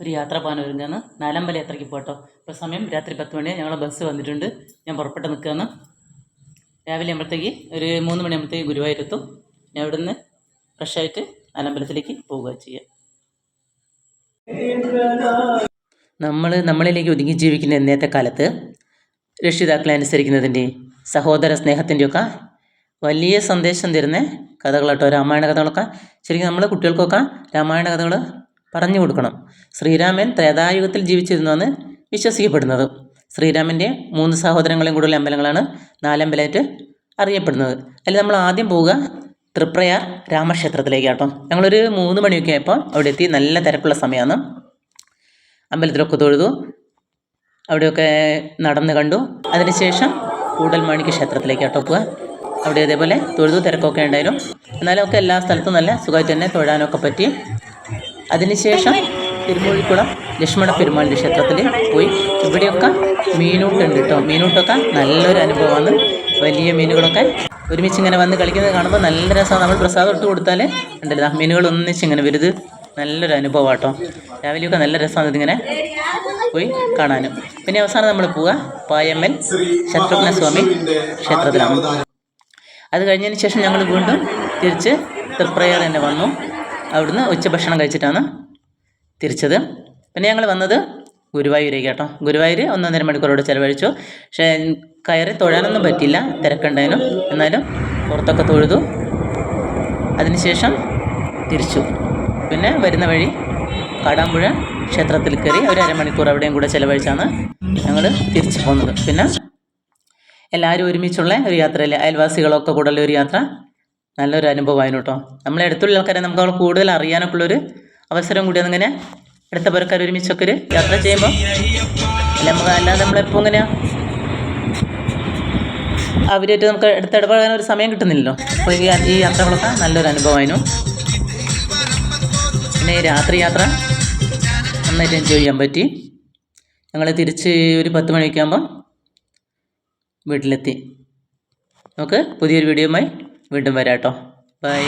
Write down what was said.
ഒരു യാത്ര പോകാൻ ഒരുങ്ങുകയാണ്. നാലമ്പല യാത്രയ്ക്ക് പോട്ടോ ഇപ്പോൾ സമയം രാത്രി പത്ത് മണി ഞങ്ങളെ ബസ് വന്നിട്ടുണ്ട്. ഞാൻ പുറപ്പെട്ട് നിൽക്കുകയാണ്. രാവിലെ ആകുമ്പോഴത്തേക്ക് ഒരു മൂന്ന് മണിയാകുമ്പോഴത്തേക്ക് ഗുരുവായൂരെത്തും ഞാൻ അവിടെ നിന്ന് ഫ്രഷായിട്ട് നാലമ്പലത്തിലേക്ക് പോവുക ചെയ്യാം. നമ്മൾ നമ്മളിലേക്ക് ഒതുങ്ങി ജീവിക്കുന്ന ഇന്നത്തെ കാലത്ത് രക്ഷിതാക്കളെ അനുസരിക്കുന്നതിന്റെ സഹോദര സ്നേഹത്തിന്റെയൊക്കെ വലിയ സന്ദേശം തരുന്ന കഥകളാട്ടോ. രാമായണ കഥകളൊക്കെ ശരിക്കും നമ്മൾ കുട്ടികൾക്കൊക്കെ രാമായണ കഥകൾ പറഞ്ഞു കൊടുക്കണം. ശ്രീരാമൻ ത്രേതായുഗത്തിൽ ജീവിച്ചിരുന്നുവെന്ന് വിശ്വസിക്കപ്പെടുന്നത്. ശ്രീരാമന്റെ മൂന്ന് സഹോദരങ്ങളെയും കൂടുതൽ അമ്പലങ്ങളാണ് നാലമ്പലമായിട്ട് അറിയപ്പെടുന്നത്. അതിൽ നമ്മൾ ആദ്യം പോവുക തൃപ്രയാർ രാമക്ഷേത്രത്തിലേക്ക് കേട്ടോ. ഞങ്ങളൊരു മൂന്ന് മണിയൊക്കെ ആയപ്പോൾ അവിടെ എത്തി. നല്ല തിരക്കുള്ള സമയമാണ്. അമ്പലത്തിലൊക്കെ തൊഴുതു. അവിടെയൊക്കെ നടന്ന് കണ്ടു. അതിനുശേഷം കൂടൽമാണിക്ക് ക്ഷേത്രത്തിലേക്ക് കേട്ടോ പോവുക. അവിടെ ഇതേപോലെ തൊഴുതു തിരക്കൊക്കെ ഉണ്ടായിരുന്നു. എന്നാലും ഒക്കെ എല്ലാ സ്ഥലത്തും നല്ല സുഖമായിട്ട് തന്നെ തൊഴാനൊക്കെ പറ്റി. അതിനുശേഷം തിരുമൂഴിക്കുളം ലക്ഷ്മണ പെരുമാളിന്റെ ക്ഷേത്രത്തിൽ പോയി. ഇവിടെയൊക്കെ മീനൂട്ടുണ്ട് കേട്ടോ. മീനൂട്ടൊക്കെ നല്ലൊരു അനുഭവമാണ്. വലിയ മീനുകളൊക്കെ ഒരുമിച്ച് ഇങ്ങനെ വന്ന് കളിക്കുന്നത് കാണുമ്പോൾ നല്ല രസമാണ്. നമ്മൾ പ്രസാദം ഇട്ട് കൊടുത്താൽ ഉണ്ടല്ലോ മീനുകൾ ഒന്നിച്ച് ഇങ്ങനെ വരുത്. നല്ലൊരു അനുഭവം കേട്ടോ രാവിലെയൊക്കെ നല്ല രസമാണ് ഇതിങ്ങനെ പോയി കാണാനും. പിന്നെ അവസാനം നമ്മൾ പോവുക പായമ്മൽ ശത്രുഘ്ന സ്വാമി ക്ഷേത്രത്തിലാണ്. അത് കഴിഞ്ഞതിന് ശേഷം ഞങ്ങൾ വീണ്ടും തിരിച്ച് തൃപ്രയാർ തന്നെ വന്നു. അവിടുന്ന് ഉച്ചഭക്ഷണം കഴിച്ചിട്ടാണ് തിരിച്ചത്. പിന്നെ ഞങ്ങൾ വന്നത് ഗുരുവായൂരേക്ക് കേട്ടോ. ഗുരുവായൂർ ഒന്നൊന്നര മണിക്കൂറോട് ചിലവഴിച്ചു. പക്ഷേ കയറി തൊഴാനൊന്നും പറ്റില്ല തിരക്കുണ്ടായിരുന്നു. എന്നാലും പുറത്തൊക്കെ തൊഴുതു. അതിനുശേഷം തിരിച്ചു. പിന്നെ വരുന്ന വഴി കാടാമ്പുഴ ക്ഷേത്രത്തിൽ കയറി ഒരു അരമണിക്കൂർ അവിടെയും കൂടെ ചിലവഴിച്ചാണ് ഞങ്ങൾ തിരിച്ചു പോകുന്നത് പിന്നെ എല്ലാവരും ഒരുമിച്ചുള്ള ഒരു യാത്രയല്ലേ? അയൽവാസികളൊക്കെ കൂടെയുള്ള ഒരു യാത്ര. നല്ലൊരു അനുഭവമായിരുന്നു കേട്ടോ. നമ്മളെ അടുത്തുള്ള ആൾക്കാരെ നമുക്ക് അവൾ കൂടുതൽ അറിയാനൊക്കെ ഉള്ളൊരു അവസരം കൂടി അങ്ങനെ അടുത്ത പേർക്കാർ ഒരുമിച്ചൊക്കെ ഒരു യാത്ര ചെയ്യുമ്പോൾ നമുക്ക് അല്ലാതെ നമ്മളെപ്പോൾ ഇങ്ങനെയാ അവരായിട്ട് നമുക്ക് അടുത്ത് ഇടപെടാൻ ഒരു സമയം കിട്ടുന്നില്ലല്ലോ. അപ്പോൾ ഈ ഈ യാത്രകളൊക്കെ നല്ലൊരു അനുഭവമായിരുന്നു. പിന്നെ രാത്രി യാത്ര നന്നായിട്ട് എൻജോയ് ചെയ്യാൻ പറ്റി. ഞങ്ങൾ തിരിച്ച് ഒരു പത്ത് മണിയൊക്കെ ആകുമ്പം വീട്ടിലെത്തി. നമുക്ക് പുതിയൊരു വീഡിയോയുമായി വീണ്ടും വരാട്ടോ. ബൈ